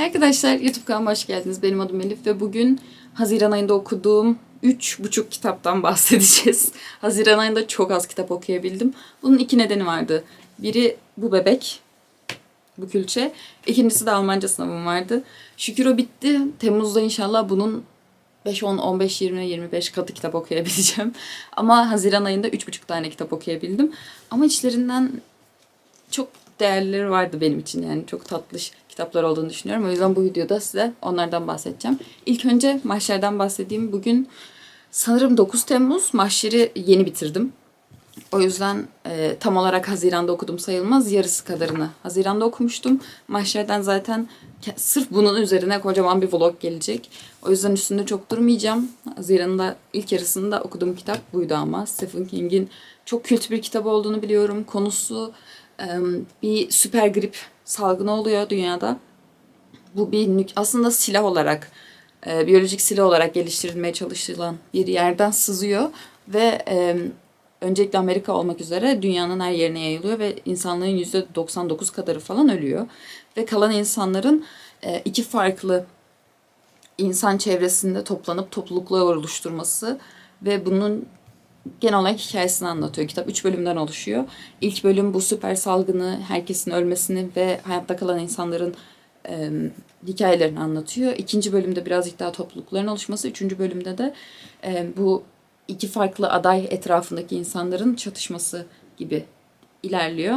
Arkadaşlar YouTube kanalıma hoş geldiniz. Benim adım Elif ve bugün Haziran ayında okuduğum 3,5 kitaptan bahsedeceğiz. Haziran ayında çok az kitap okuyabildim. Bunun iki nedeni vardı. Biri bu bebek, bu külçe. İkincisi de Almanca sınavım vardı. Şükür o bitti. Temmuz'da inşallah bunun 5, 10, 15, 20, 25 katı kitap okuyabileceğim. Ama Haziran ayında 3,5 tane kitap okuyabildim. Ama içlerinden çok değerleri vardı benim için yani çok tatlış kitaplar olduğunu düşünüyorum. O yüzden bu videoda size onlardan bahsedeceğim. İlk önce Mahşer'den bahsedeyim. Bugün sanırım 9 Temmuz. Mahşer'i yeni bitirdim. O yüzden e, tam olarak Haziran'da okudum sayılmaz. Yarısı kadarını Haziran'da okumuştum. Mahşer'den zaten sırf bunun üzerine kocaman bir vlog gelecek. O yüzden üstünde çok durmayacağım. Haziran'da ilk yarısında okuduğum kitap buydu ama. Stephen King'in çok kült bir kitap olduğunu biliyorum. Konusu e, bir süper grip salgını oluyor dünyada. Bu bir aslında silah olarak e, biyolojik silah olarak geliştirilmeye çalışılan bir yerden sızıyor ve e, öncelikle Amerika olmak üzere dünyanın her yerine yayılıyor ve insanlığın %99 kadarı falan ölüyor. Ve kalan insanların e, iki farklı insan çevresinde toplanıp topluluklar oluşturması ve bunun genel olarak hikayesini anlatıyor. Kitap 3 bölümden oluşuyor. İlk bölüm bu süper salgını, herkesin ölmesini ve hayatta kalan insanların e, hikayelerini anlatıyor. İkinci bölümde birazcık daha toplulukların oluşması. Üçüncü bölümde de e, bu iki farklı aday etrafındaki insanların çatışması gibi ilerliyor.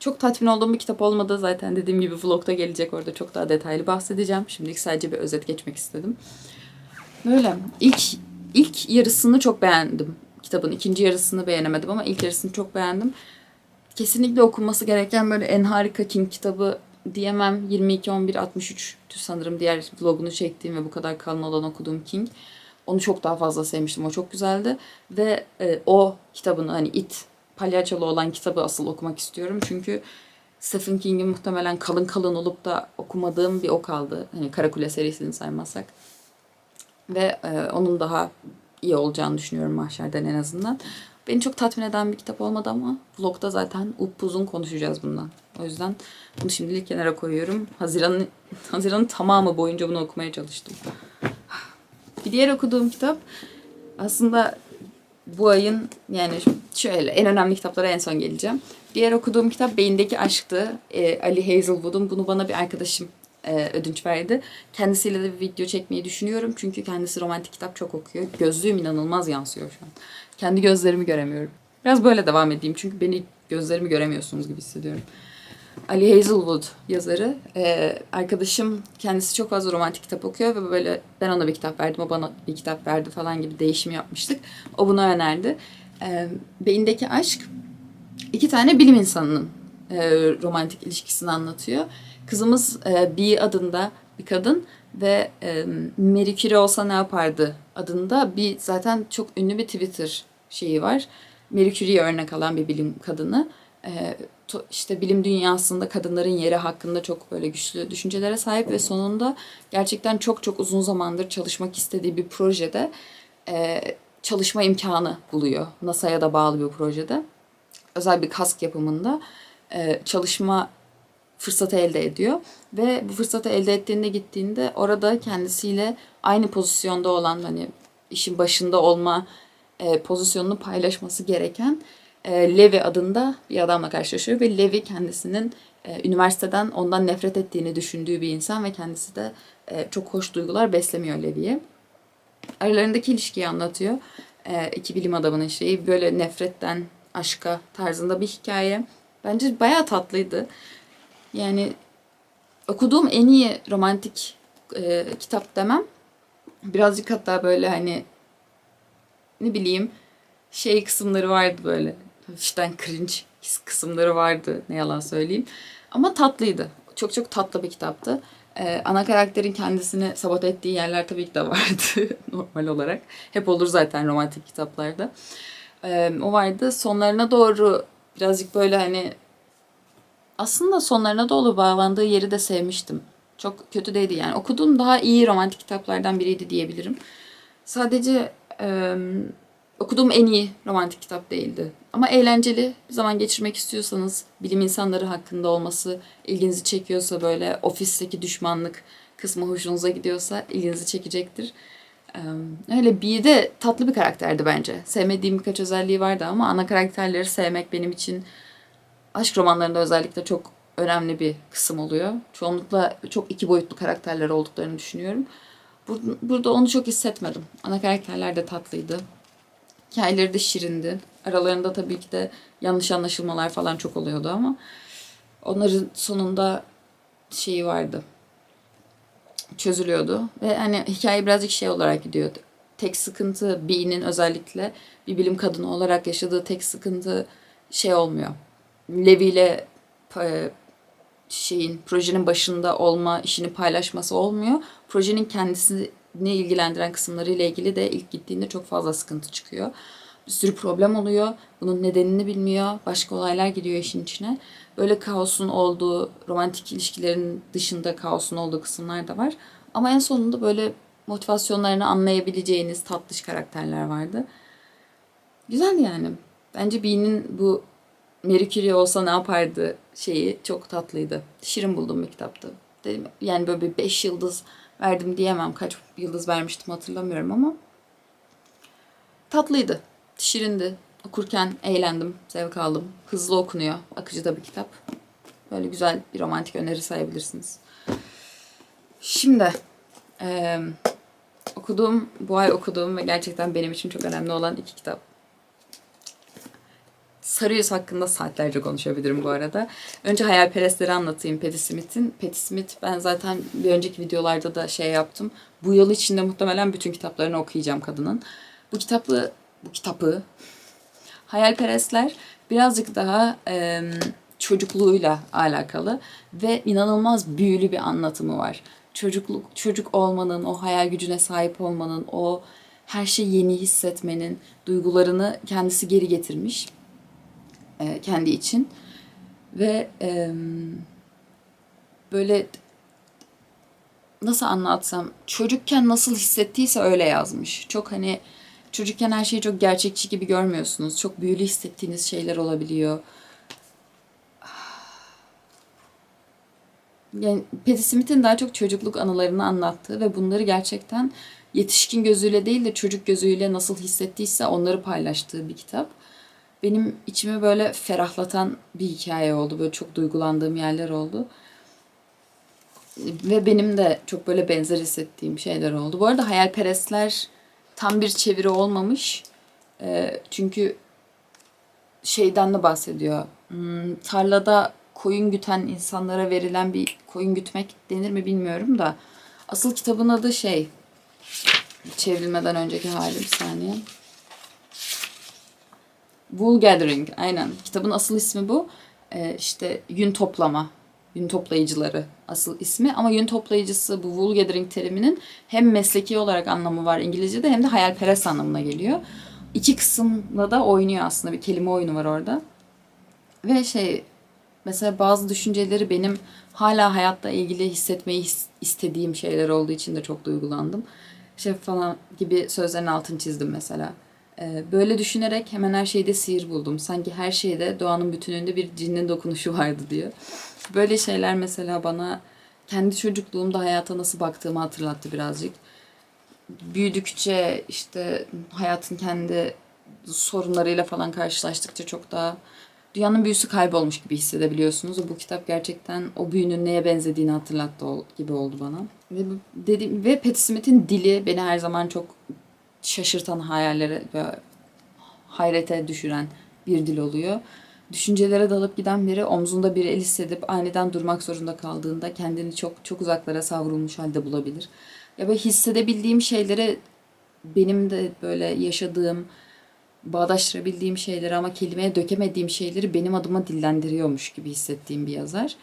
Çok tatmin olduğum bir kitap olmadı. Zaten dediğim gibi vlogda gelecek orada çok daha detaylı bahsedeceğim. Şimdilik sadece bir özet geçmek istedim. Böyle ilk ilk yarısını çok beğendim. Kitabın ikinci yarısını beğenemedim ama ilk yarısını çok beğendim. Kesinlikle okunması gereken böyle en harika King kitabı diyemem. 22 11 63 sanırım diğer vlogunu çektiğim ve bu kadar kalın olan okuduğum King. Onu çok daha fazla sevmiştim. O çok güzeldi. Ve e, o kitabını hani It palyaçolu olan kitabı asıl okumak istiyorum. Çünkü Stephen King'in muhtemelen kalın kalın olup da okumadığım bir o kaldı. Hani Karakule serisini saymazsak. Ve e, onun daha iyi olacağını düşünüyorum Mahşer'den en azından. Beni çok tatmin eden bir kitap olmadı ama vlogda zaten upuzun konuşacağız bundan. O yüzden bunu şimdilik kenara koyuyorum. Haziran'ın Haziran'ın tamamı boyunca bunu okumaya çalıştım. Bir diğer okuduğum kitap aslında bu ayın yani şöyle en önemli kitaplara en son geleceğim. Diğer okuduğum kitap Beyindeki Aşk'tı. Ee, Ali Hazelwood'un. Bunu bana bir arkadaşım e, ödünç verdi. Kendisiyle de bir video çekmeyi düşünüyorum. Çünkü kendisi romantik kitap çok okuyor. Gözlüğüm inanılmaz yansıyor şu an. Kendi gözlerimi göremiyorum. Biraz böyle devam edeyim. Çünkü beni gözlerimi göremiyorsunuz gibi hissediyorum. Ali Hazelwood yazarı. Ee, arkadaşım kendisi çok fazla romantik kitap okuyor ve böyle ben ona bir kitap verdim, o bana bir kitap verdi falan gibi değişim yapmıştık. O bunu önerdi. Ee, Beyindeki Aşk iki tane bilim insanının e, romantik ilişkisini anlatıyor. Kızımız e, B adında bir kadın ve e, Marie olsa ne yapardı adında bir zaten çok ünlü bir Twitter şeyi var. Marie örnek alan bir bilim kadını. E, to- işte bilim dünyasında kadınların yeri hakkında çok böyle güçlü düşüncelere sahip ve sonunda gerçekten çok çok uzun zamandır çalışmak istediği bir projede e, çalışma imkanı buluyor. NASA'ya da bağlı bir projede. Özel bir kask yapımında e, çalışma fırsatı elde ediyor. Ve bu fırsatı elde ettiğinde gittiğinde orada kendisiyle aynı pozisyonda olan hani işin başında olma e, pozisyonunu paylaşması gereken e, Levi adında bir adamla karşılaşıyor ve Levi kendisinin e, üniversiteden ondan nefret ettiğini düşündüğü bir insan ve kendisi de e, çok hoş duygular beslemiyor Levi'ye. Aralarındaki ilişkiyi anlatıyor. E, iki bilim adamının şeyi böyle nefretten aşka tarzında bir hikaye. Bence bayağı tatlıydı. Yani okuduğum en iyi romantik e, kitap demem. Birazcık hatta böyle hani ne bileyim şey kısımları vardı böyle. Hafiften cringe kısımları vardı ne yalan söyleyeyim. Ama tatlıydı. Çok çok tatlı bir kitaptı. Ee, ana karakterin kendisini sabote ettiği yerler tabii ki de vardı normal olarak. Hep olur zaten romantik kitaplarda. Ee, o vardı. Sonlarına doğru birazcık böyle hani aslında sonlarına doğru bağlandığı yeri de sevmiştim. Çok kötü değildi yani. Okuduğum daha iyi romantik kitaplardan biriydi diyebilirim. Sadece e, okuduğum en iyi romantik kitap değildi. Ama eğlenceli bir zaman geçirmek istiyorsanız, bilim insanları hakkında olması ilginizi çekiyorsa böyle ofisteki düşmanlık kısmı hoşunuza gidiyorsa ilginizi çekecektir. Öyle bir de tatlı bir karakterdi bence. Sevmediğim birkaç özelliği vardı ama ana karakterleri sevmek benim için aşk romanlarında özellikle çok önemli bir kısım oluyor. Çoğunlukla çok iki boyutlu karakterler olduklarını düşünüyorum. Bur- Burada onu çok hissetmedim. Ana karakterler de tatlıydı. Hikayeleri de şirindi. Aralarında tabii ki de yanlış anlaşılmalar falan çok oluyordu ama onların sonunda şeyi vardı. Çözülüyordu. Ve hani hikaye birazcık şey olarak gidiyordu. Tek sıkıntı Bee'nin özellikle bir bilim kadını olarak yaşadığı tek sıkıntı şey olmuyor. Levi ile e, şeyin projenin başında olma işini paylaşması olmuyor. Projenin kendisini ilgilendiren kısımlarıyla ilgili de ilk gittiğinde çok fazla sıkıntı çıkıyor. Bir sürü problem oluyor. Bunun nedenini bilmiyor. Başka olaylar giriyor işin içine. Böyle kaosun olduğu, romantik ilişkilerin dışında kaosun olduğu kısımlar da var. Ama en sonunda böyle motivasyonlarını anlayabileceğiniz tatlış karakterler vardı. Güzel yani. Bence Bee'nin bu Marie Curie olsa ne yapardı şeyi çok tatlıydı. Şirin bulduğum bir kitaptı. Dedim, yani böyle bir beş yıldız verdim diyemem. Kaç yıldız vermiştim hatırlamıyorum ama tatlıydı. Şirindi. Okurken eğlendim, zevk aldım. Hızlı okunuyor. Akıcı da bir kitap. Böyle güzel bir romantik öneri sayabilirsiniz. Şimdi eee, okuduğum, bu ay okuduğum ve gerçekten benim için çok önemli olan iki kitap. Sarı Yüz hakkında saatlerce konuşabilirim bu arada. Önce hayalperestleri anlatayım Patti Smith'in. Patti Smith ben zaten bir önceki videolarda da şey yaptım. Bu yıl içinde muhtemelen bütün kitaplarını okuyacağım kadının. Bu kitabı, bu kitabı hayalperestler birazcık daha e, çocukluğuyla alakalı ve inanılmaz büyülü bir anlatımı var. Çocukluk, çocuk olmanın, o hayal gücüne sahip olmanın, o her şeyi yeni hissetmenin duygularını kendisi geri getirmiş e, kendi için ve e, böyle nasıl anlatsam çocukken nasıl hissettiyse öyle yazmış. Çok hani çocukken her şeyi çok gerçekçi gibi görmüyorsunuz. Çok büyülü hissettiğiniz şeyler olabiliyor. Yani Patti Smith'in daha çok çocukluk anılarını anlattığı ve bunları gerçekten yetişkin gözüyle değil de çocuk gözüyle nasıl hissettiyse onları paylaştığı bir kitap benim içimi böyle ferahlatan bir hikaye oldu. Böyle çok duygulandığım yerler oldu. Ve benim de çok böyle benzer hissettiğim şeyler oldu. Bu arada Hayalperestler tam bir çeviri olmamış. Ee, çünkü şeyden de bahsediyor. Hmm, tarlada koyun güten insanlara verilen bir koyun gütmek denir mi bilmiyorum da. Asıl kitabın adı şey. Çevrilmeden önceki hali bir saniye. Wool Gathering aynen. Kitabın asıl ismi bu. Ee, işte yün toplama. Yün toplayıcıları asıl ismi. Ama yün toplayıcısı bu wool gathering teriminin hem mesleki olarak anlamı var İngilizce'de hem de hayalperest anlamına geliyor. İki kısımla da oynuyor aslında. Bir kelime oyunu var orada. Ve şey mesela bazı düşünceleri benim hala hayatta ilgili hissetmeyi his- istediğim şeyler olduğu için de çok duygulandım. Şey falan gibi sözlerin altını çizdim mesela. Ee, Böyle düşünerek hemen her şeyde sihir buldum. Sanki her şeyde doğanın bütününde bir cinnin dokunuşu vardı diyor. Böyle şeyler mesela bana kendi çocukluğumda hayata nasıl baktığımı hatırlattı birazcık. Büyüdükçe işte hayatın kendi sorunlarıyla falan karşılaştıkça çok daha dünyanın büyüsü kaybolmuş gibi hissedebiliyorsunuz. Bu kitap gerçekten o büyünün neye benzediğini hatırlattı gibi oldu bana. Ve dediğim ve Patti Smith'in dili beni her zaman çok şaşırtan hayallere ve hayrete düşüren bir dil oluyor. Düşüncelere dalıp giden biri omzunda bir el hissedip aniden durmak zorunda kaldığında kendini çok çok uzaklara savrulmuş halde bulabilir. Ya böyle hissedebildiğim şeylere benim de böyle yaşadığım, bağdaştırabildiğim şeyleri ama kelimeye dökemediğim şeyleri benim adıma dillendiriyormuş gibi hissettiğim bir yazar.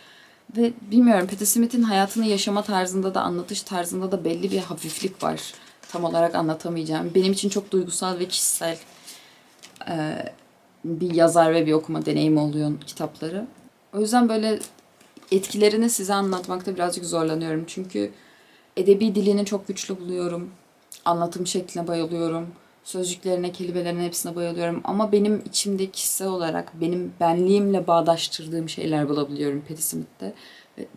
Ve bilmiyorum Patti Smith'in hayatını yaşama tarzında da anlatış tarzında da belli bir hafiflik var. Tam olarak anlatamayacağım. Benim için çok duygusal ve kişisel e, bir yazar ve bir okuma deneyimi oluyor kitapları. O yüzden böyle etkilerini size anlatmakta birazcık zorlanıyorum. Çünkü edebi dilini çok güçlü buluyorum. Anlatım şekline bayılıyorum. Sözcüklerine, kelimelerine hepsine bayılıyorum. Ama benim içimde kişisel olarak benim benliğimle bağdaştırdığım şeyler bulabiliyorum Patti Smith'te.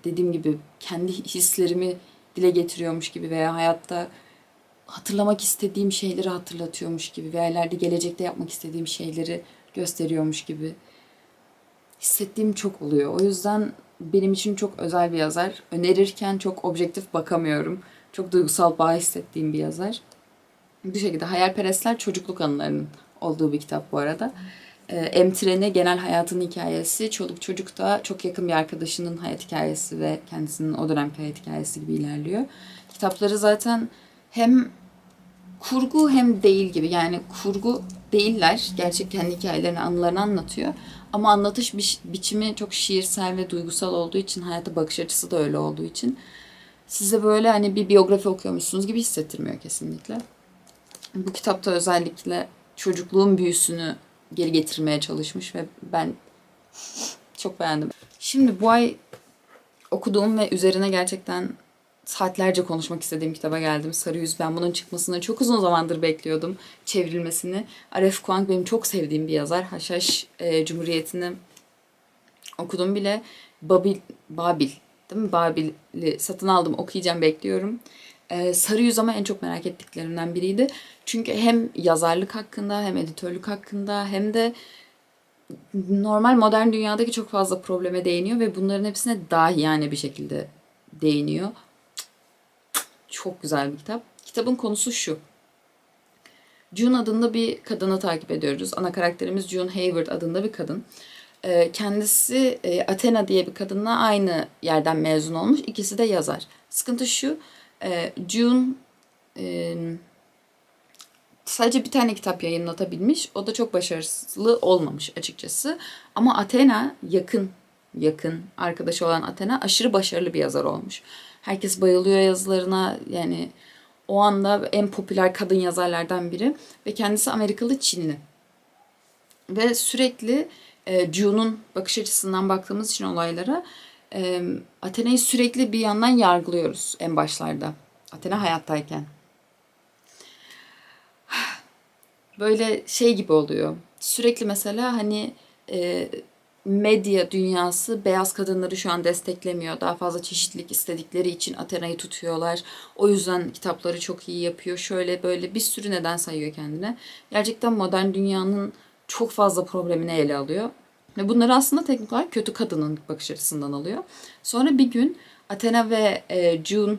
Dediğim gibi kendi hislerimi dile getiriyormuş gibi veya hayatta hatırlamak istediğim şeyleri hatırlatıyormuş gibi veya ileride gelecekte yapmak istediğim şeyleri gösteriyormuş gibi hissettiğim çok oluyor. O yüzden benim için çok özel bir yazar. Önerirken çok objektif bakamıyorum. Çok duygusal bağ hissettiğim bir yazar. Bu şekilde Hayalperestler çocukluk anılarının olduğu bir kitap bu arada. Ee, M Treni genel hayatın hikayesi. Çoluk çocuk da çok yakın bir arkadaşının hayat hikayesi ve kendisinin o dönemki hayat hikayesi gibi ilerliyor. Kitapları zaten hem kurgu hem değil gibi. Yani kurgu değiller. Gerçek kendi hikayelerini, anılarını anlatıyor. Ama anlatış bi- biçimi çok şiirsel ve duygusal olduğu için, hayata bakış açısı da öyle olduğu için size böyle hani bir biyografi okuyormuşsunuz gibi hissettirmiyor kesinlikle. Bu kitapta özellikle çocukluğun büyüsünü geri getirmeye çalışmış ve ben çok beğendim. Şimdi bu ay okuduğum ve üzerine gerçekten saatlerce konuşmak istediğim kitaba geldim. Sarı Yüz. Ben bunun çıkmasını çok uzun zamandır bekliyordum. Çevrilmesini. Aref Kuang benim çok sevdiğim bir yazar. Haşhaş e, Cumhuriyeti'ni okudum bile. Babil, Babil değil mi? Babil'i satın aldım. Okuyacağım bekliyorum. E, Sarı Yüz ama en çok merak ettiklerimden biriydi. Çünkü hem yazarlık hakkında hem editörlük hakkında hem de normal modern dünyadaki çok fazla probleme değiniyor ve bunların hepsine dahi yani bir şekilde değiniyor. Çok güzel bir kitap. Kitabın konusu şu. June adında bir kadını takip ediyoruz. Ana karakterimiz June Hayward adında bir kadın. Ee, Kendisi e, Athena diye bir kadınla aynı yerden mezun olmuş. İkisi de yazar. Sıkıntı şu. e, June e, sadece bir tane kitap yayınlatabilmiş. O da çok başarılı olmamış açıkçası. Ama Athena yakın yakın arkadaşı olan Athena aşırı başarılı bir yazar olmuş. Herkes bayılıyor yazılarına. Yani o anda en popüler kadın yazarlardan biri ve kendisi Amerikalı Çinli. Ve sürekli e, June'un bakış açısından baktığımız için olaylara e, Athena'yı sürekli bir yandan yargılıyoruz en başlarda. Athena hayattayken. Böyle şey gibi oluyor. Sürekli mesela hani e, medya dünyası beyaz kadınları şu an desteklemiyor. Daha fazla çeşitlilik istedikleri için Athena'yı tutuyorlar. O yüzden kitapları çok iyi yapıyor. Şöyle böyle bir sürü neden sayıyor kendine. Gerçekten modern dünyanın çok fazla problemini ele alıyor. Ve bunları aslında teknik olarak kötü kadının bakış açısından alıyor. Sonra bir gün Athena ve e, June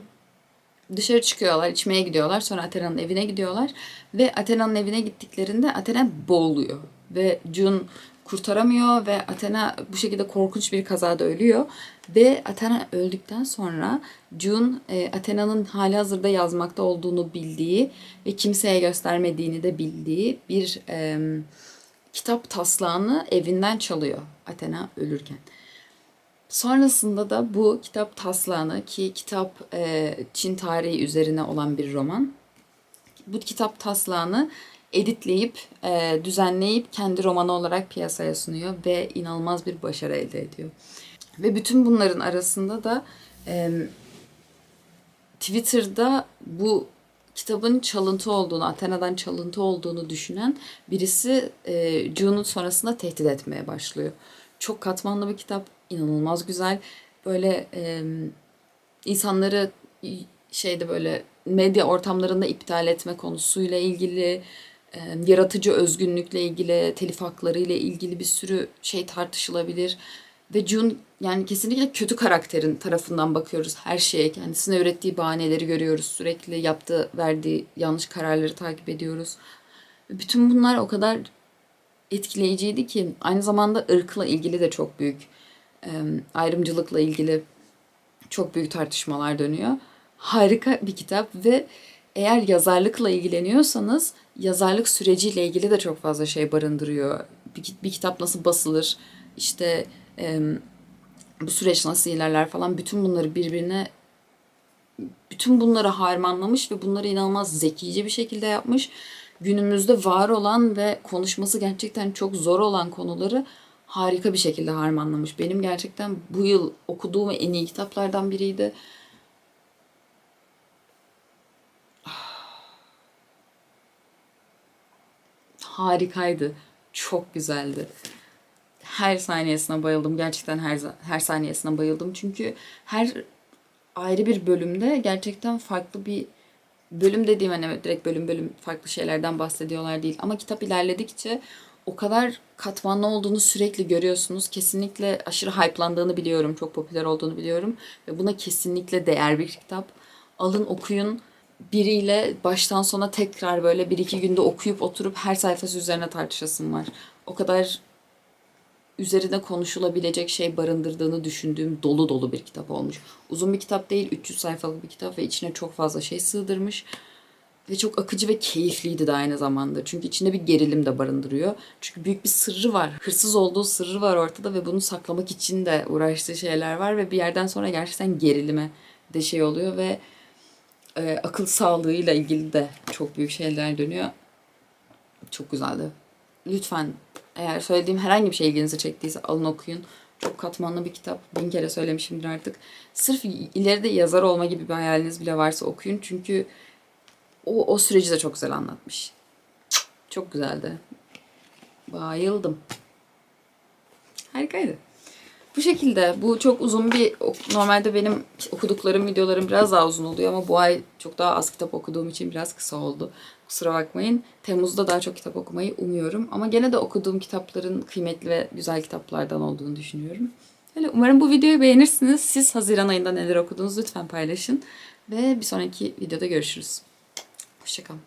dışarı çıkıyorlar, içmeye gidiyorlar. Sonra Athena'nın evine gidiyorlar. Ve Athena'nın evine gittiklerinde Athena boğuluyor. Ve June kurtaramıyor ve Athena bu şekilde korkunç bir kazada ölüyor. Ve Athena öldükten sonra June e, Athena'nın hali hazırda yazmakta olduğunu bildiği ve kimseye göstermediğini de bildiği bir e, kitap taslağını evinden çalıyor Athena ölürken. Sonrasında da bu kitap taslağını ki kitap e, Çin tarihi üzerine olan bir roman. Bu kitap taslağını editleyip, e, düzenleyip kendi romanı olarak piyasaya sunuyor ve inanılmaz bir başarı elde ediyor. Ve bütün bunların arasında da e, Twitter'da bu kitabın çalıntı olduğunu, Athena'dan çalıntı olduğunu düşünen birisi e, June'un sonrasında tehdit etmeye başlıyor. Çok katmanlı bir kitap, inanılmaz güzel. Böyle e, insanları şeyde böyle medya ortamlarında iptal etme konusuyla ilgili, yaratıcı özgünlükle ilgili, telif hakları ile ilgili bir sürü şey tartışılabilir. Ve June yani kesinlikle kötü karakterin tarafından bakıyoruz her şeye. Kendisine ürettiği bahaneleri görüyoruz. Sürekli yaptığı, verdiği yanlış kararları takip ediyoruz. Bütün bunlar o kadar etkileyiciydi ki aynı zamanda ırkla ilgili de çok büyük ayrımcılıkla ilgili çok büyük tartışmalar dönüyor. Harika bir kitap ve eğer yazarlıkla ilgileniyorsanız yazarlık süreciyle ilgili de çok fazla şey barındırıyor. Bir, bir kitap nasıl basılır, işte e, bu süreç nasıl ilerler falan bütün bunları birbirine bütün bunları harmanlamış ve bunları inanılmaz zekice bir şekilde yapmış. Günümüzde var olan ve konuşması gerçekten çok zor olan konuları harika bir şekilde harmanlamış. Benim gerçekten bu yıl okuduğum en iyi kitaplardan biriydi. Harikaydı. Çok güzeldi. Her saniyesine bayıldım. Gerçekten her her saniyesine bayıldım. Çünkü her ayrı bir bölümde gerçekten farklı bir bölüm dediğim hani direkt bölüm bölüm farklı şeylerden bahsediyorlar değil. Ama kitap ilerledikçe o kadar katmanlı olduğunu sürekli görüyorsunuz. Kesinlikle aşırı hype'landığını biliyorum. Çok popüler olduğunu biliyorum. Ve buna kesinlikle değer bir kitap. Alın okuyun. Biriyle baştan sona tekrar böyle bir iki günde okuyup oturup her sayfası üzerine tartışasım var. O kadar üzerine konuşulabilecek şey barındırdığını düşündüğüm dolu dolu bir kitap olmuş. Uzun bir kitap değil, 300 sayfalık bir kitap ve içine çok fazla şey sığdırmış. Ve çok akıcı ve keyifliydi de aynı zamanda. Çünkü içinde bir gerilim de barındırıyor. Çünkü büyük bir sırrı var. Hırsız olduğu sırrı var ortada ve bunu saklamak için de uğraştığı şeyler var. Ve bir yerden sonra gerçekten gerilime de şey oluyor ve e, akıl sağlığıyla ilgili de çok büyük şeyler dönüyor. Çok güzeldi. Lütfen eğer söylediğim herhangi bir şey ilginizi çektiyse alın okuyun. Çok katmanlı bir kitap. Bin kere söylemişimdir artık. Sırf ileride yazar olma gibi bir hayaliniz bile varsa okuyun. Çünkü o, o süreci de çok güzel anlatmış. Çok güzeldi. Bayıldım. Harikaydı. Bu şekilde. Bu çok uzun bir... Normalde benim okuduklarım, videolarım biraz daha uzun oluyor ama bu ay çok daha az kitap okuduğum için biraz kısa oldu. Kusura bakmayın. Temmuz'da daha çok kitap okumayı umuyorum. Ama gene de okuduğum kitapların kıymetli ve güzel kitaplardan olduğunu düşünüyorum. Öyle umarım bu videoyu beğenirsiniz. Siz Haziran ayında neler okudunuz lütfen paylaşın. Ve bir sonraki videoda görüşürüz. Hoşçakalın.